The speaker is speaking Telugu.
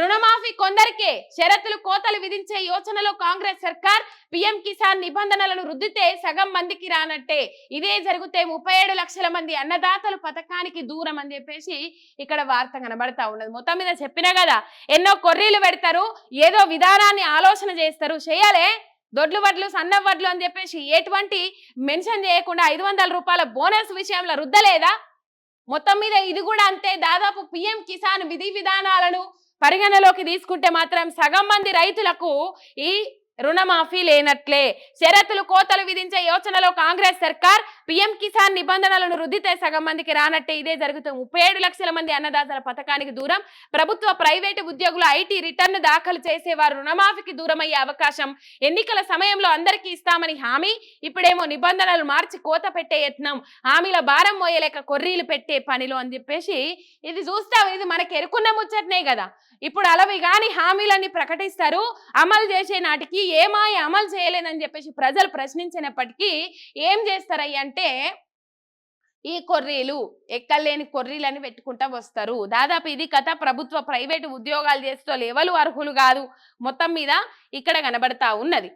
రుణమాఫీ కొందరికే షరతులు కోతలు విధించే యోచనలో కాంగ్రెస్ సర్కార్ పిఎం కిసాన్ నిబంధనలను రుద్దితే సగం మందికి రానట్టే. ఇదే జరిగితే ముప్పై ఏడు లక్షల మంది అన్నదాతలు పథకానికి దూరం అని చెప్పేసి ఇక్కడ వార్త కనబడతా ఉన్నది. మొత్తం మీద చెప్పినా కదా ఎన్నో కొర్రీలు పెడతారు ఏదో విధానాన్ని ఆలోచన చేస్తారు. చేయాలే దొడ్లు వడ్లు సన్న వడ్లు అని చెప్పేసి ఎటువంటి మెన్షన్ చేయకుండా ఐదు వందల రూపాయల బోనస్ విషయంలో రుద్దలేదా? మొత్తం మీద ఇది కూడా అంతే. దాదాపు పిఎం కిసాన్ విధి విధానాలను పరిగణలోకి తీసుకుంటే మాత్రం సగం మంది రైతులకు ఈ రుణమాఫీ లేనట్లే. షరతులు కోతలు విధించే యోచనలో కాంగ్రెస్ సర్కార్ పీఎం కిసాన్ నిబంధనలను రుద్దితే సగం మందికి రానట్టే ఇదే జరుగుతుంది ముప్పై ఏడు లక్షల మంది అన్నదాతల పథకానికి దూరం. ప్రభుత్వ ప్రైవేటు ఉద్యోగులు ఐటీ రిటర్న్ దాఖలు చేసేవారు రుణమాఫీకి దూరమయ్యే అవకాశం ఎన్నికల సమయంలో అందరికీ ఇస్తామని హామీ. ఇప్పుడేమో నిబంధనలు మార్చి కోత పెట్టే యత్నం. హామీల భారం మోయలేక కొర్రీలు పెట్టే పనిలో అని చెప్పేసి ఇది చూస్తాం. ఇది మనకి ఎరుకున్న ముచ్చట్నే కదా. ఇప్పుడు అలవి గాని హామీలన్నీ ప్రకటిస్తారు. అమలు చేసే నాటికి ఏమాయి అమలు చేయలేదని చెప్పేసి ప్రజలు ప్రశ్నించినప్పటికీ ఏం చేస్తారయ్య అంటే ఈ కొర్రీలు ఎక్కలేని కొర్రీలని పెట్టుకుంటా వస్తారు. దాదాపు ఇది కథ ప్రభుత్వ ప్రైవేటు ఉద్యోగాలు చేస్తూ ఎవరు అర్హులు కాదు. మొత్తం మీద ఇక్కడ కనబడతా ఉన్నది.